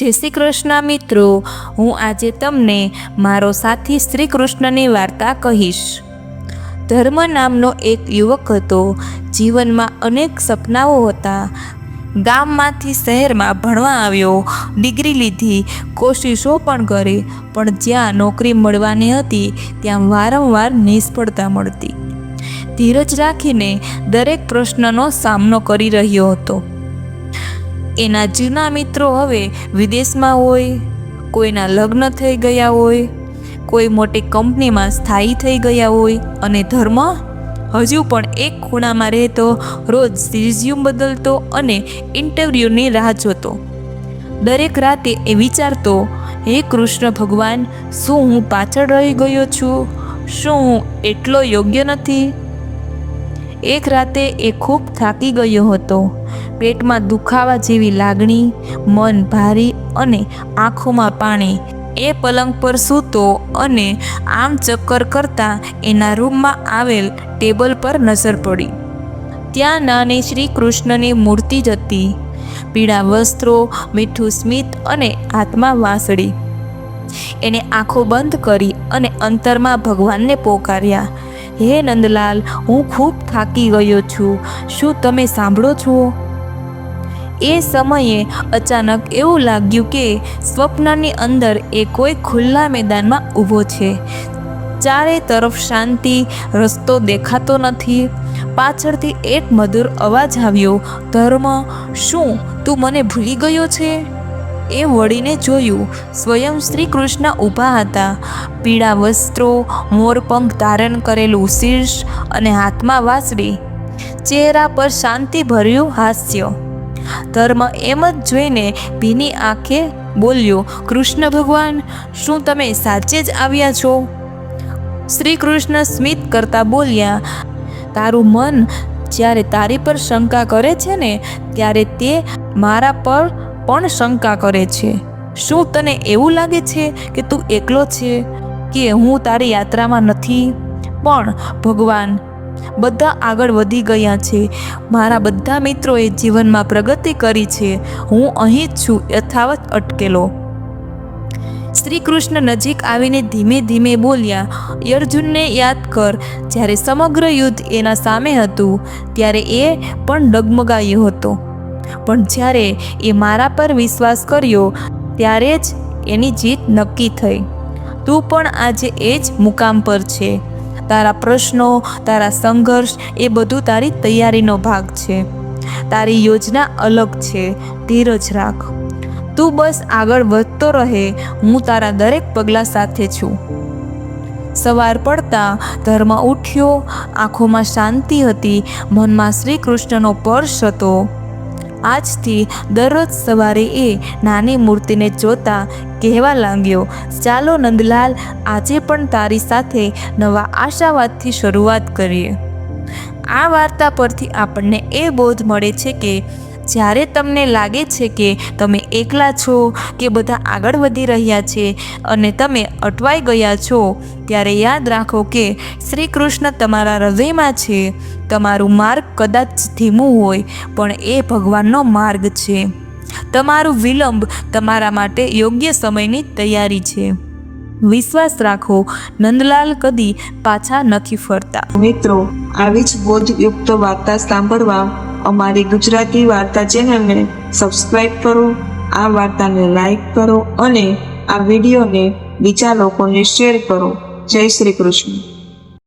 જય શ્રી કૃષ્ણ મિત્રો. હું આજે તમને મારો સાથી શ્રી કૃષ્ણની વાર્તા કહીશ. ધર્મ નામનો એક યુવક હતો. જીવનમાં અનેક સપનાઓ હતા. ગામમાંથી શહેરમાં ભણવા આવ્યો. ડિગ્રી લીધી. કોશિશો પણ કરી. પણ જ્યાં નોકરી મળવાની હતી, ત્યાં વારંવાર નિષ્ફળતા મળતી. ધીરજ રાખીને દરેક પ્રશ્નનો સામનો કરી રહ્યો હતો. એના જૂના મિત્રો હવે વિદેશમાં હોય, કોઈના લગ્ન થઈ ગયા હોય, કોઈ મોટી કંપનીમાં સ્થાયી થઈ ગયા હોય અને ધર્મ હજુ પણ એક ખૂણામાં રહેતો, રોજ રિઝ્યુમ બદલતો અને ઇન્ટરવ્યૂની રાહ જોતો. દરેક રાતે એ વિચારતો, હે કૃષ્ણ ભગવાન, શું હું પાછળ રહી ગયો છું? શું હું એટલો યોગ્ય નથી? એક રાતે એ ખૂબ થાકી ગયો હતો. પેટમાં દુખાવા જેવી લાગણી, મન ભારી અને આંખોમાં પાણી. એ પલંગ પર સૂતો અને આમ ચક્કર કરતા એના રૂમમાં આવેલ ટેબલ પર નજર પડી. ત્યાં નાની શ્રી કૃષ્ણની મૂર્તિ જ હતી. પીળા વસ્ત્રો, મીઠું સ્મિત અને હાથમાં વાંસળી. એને આંખો બંધ કરી અને અંતરમાં ભગવાનને પોકાર્યા. હે નંદલાલ, હું ખૂબ થાકી ગયો છું. શું તમે સાંભળો છો? એ સમયે અચાનક એવું લાગ્યું કે સ્વપ્નની અંદર એ કોઈ ખુલ્લા મેદાનમાં ઊભો છે. ચારે તરફ શાંતિ, રસ્તો દેખાતો નથી. પાછળથી એક મધુર અવાજ આવ્યો, ધર્મ, શું તું મને ભૂલી ગયો છે? એ વળીને જોયું, સ્વયં શ્રી કૃષ્ણ ઊભા હતા. પીળા વસ્ત્રો, મોરપંખ ધારણ કરેલું શીર્ષ અને હાથમાં વાંસળી. ચહેરા પર શાંતિભર્યું હાસ્ય. ધર્મ એમ જ જોઈને ભીની આંખે બોલ્યો, કૃષ્ણ ભગવાન, શું તમે સાચે જ આવ્યા છો? શ્રી કૃષ્ણ સ્મિત કરતા બોલ્યા, તારું મન જ્યારે તારી પર શંકા કરે છે ને, ત્યારે તે મારા પર પણ શંકા કરે છે. શું તને એવું લાગે છે કે તું એકલો છે? કે હું તારી યાત્રામાં નથી, પણ ભગવાન, બધા આગળ વધી ગયા છે. મારા બધા મિત્રોએ જીવનમાં પ્રગતિ કરી છે. હું અહીં જ છું, યથાવત અટકેલો. શ્રી કૃષ્ણ નજીક આવીને ધીમે ધીમે બોલ્યા, અર્જુનને યાદ કર, જ્યારે સમગ્ર યુદ્ધ એના સામે હતું, ત્યારે એ પણ ડગમગાયો હતો. પણ જ્યારે એ મારા પર વિશ્વાસ કર્યો, ત્યારે જ એની જીત નક્કી થઈ. તું પણ આજે એ જ મુકામ પર છે. તારા પ્રશ્નો, તારા સંઘર્ષ, એ બધું તારી તૈયારીનો ભાગ છે. તારી યોજના અલગ છે. ધીરજ રાખ. તું બસ આગળ વધતો રહે. હું તારા દરેક પગલાં સાથે છું. સવાર પડતા ધર્મ ઉઠ્યો. આંખોમાં શાંતિ હતી. મનમાં શ્રી કૃષ્ણનો પર્શ હતો. આજથી દરરોજ સવારે એ નાની મૂર્તિને જોતા કહેવા લાગ્યો, ચાલો નંદલાલ, આજે પણ તારી સાથે નવા આશાવાદથી શરૂઆત કરીએ. આ વાર્તા પરથી આપણને એ બોધ મળે છે કે જ્યારે તમને લાગે છે કે તમે એકલા છો, કે બધા આગળ વધી રહ્યા છે અને તમે અટવાઈ ગયા છો, ત્યારે યાદ રાખો કે શ્રી કૃષ્ણ તમારા હૃદયમાં છે. તમારું માર્ગ કદાચ ધીમું હોય, પણ એ ભગવાનનો માર્ગ છે. તમારું વિલંબ તમારા માટે યોગ્ય સમયની તૈયારી છે. વિશ્વાસ રાખો, નંદલાલ કદી પાછા નથી ફરતા. મિત્રો, આવી જ બોધયુક્ત વાર્તા સાંભળવા અમારી ગુજરાતી વાર્તા ચેનલને સબસ્ક્રાઈબ કરો, આ વાર્તાને લાઈક કરો અને આ વિડીયોને બીજા લોકોને શેર કરો. જય શ્રી કૃષ્ણ.